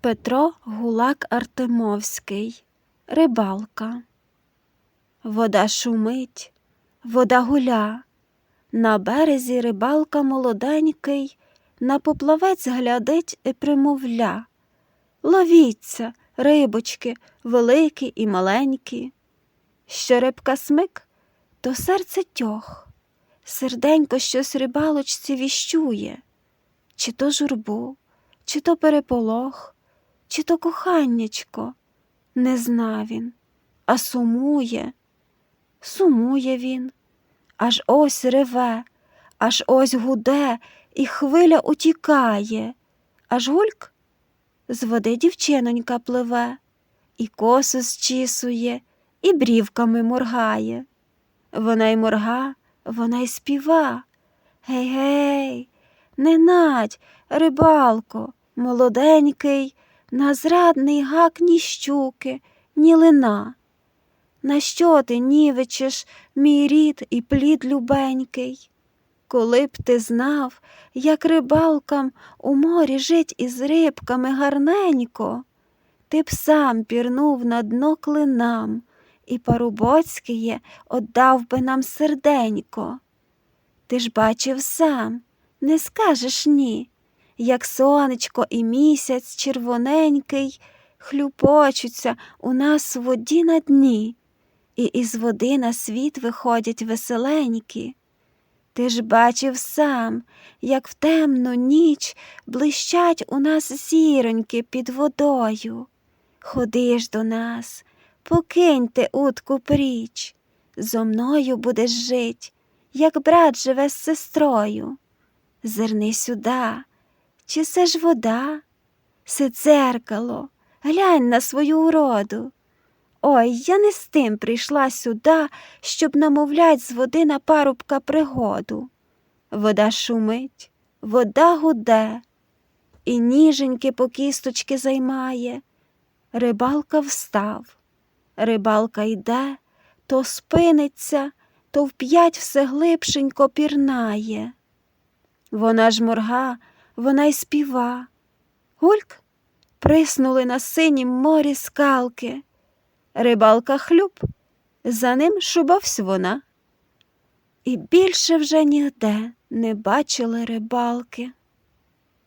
Петро Гулак Артемовський, Рибалка. Вода шумить, вода гуля. На березі рибалка молоденький, на поплавець глядить і примовля. Ловіться, рибочки, великі і маленькі. Що рибка смик, то серце тьох, серденько щось рибалочці віщує, чи то журбу, чи то переполох, чи то коханнячко, не зна він, а сумує, сумує він, аж ось реве, аж ось гуде, і хвиля утікає, аж гульк з води дівчинонька пливе, і косу зчісує, і брівками моргає. Вона й морга, вона й співа. Гей, гей, не надь, рибалко, молоденький, на зрадний гак ні щуки, ні лина. На що ти нівечеш мій рід і плід любенький? Коли б ти знав, як рибалкам у морі жить із рибками гарненько, ти б сам пірнув на дно клинам, і парубоцькіє отдав би нам серденько. Ти ж бачив сам, не скажеш ні, як сонечко і місяць червоненький хлюпочуться у нас в воді на дні, і із води на світ виходять веселенькі. Ти ж бачив сам, як в темну ніч блищать у нас зіроньки під водою. Ходи ж до нас, покинь ти утку пріч, зо мною будеш жить, як брат живе з сестрою. Зирни сюда, чи це ж вода? Се дзеркало, глянь на свою уроду. Ой, я не з тим прийшла сюди, щоб намовлять з води на парубка пригоду. Вода шумить, вода гуде, і ніженьки по кісточки займає. Рибалка встав, рибалка йде, то спиниться, то вп'ять все глибшенько пірнає. Вона ж морга, вона й співа. Гульк приснули на синім морі скалки. Рибалка хлюб, за ним шубавсь вона. І більше вже ніде не бачили рибалки.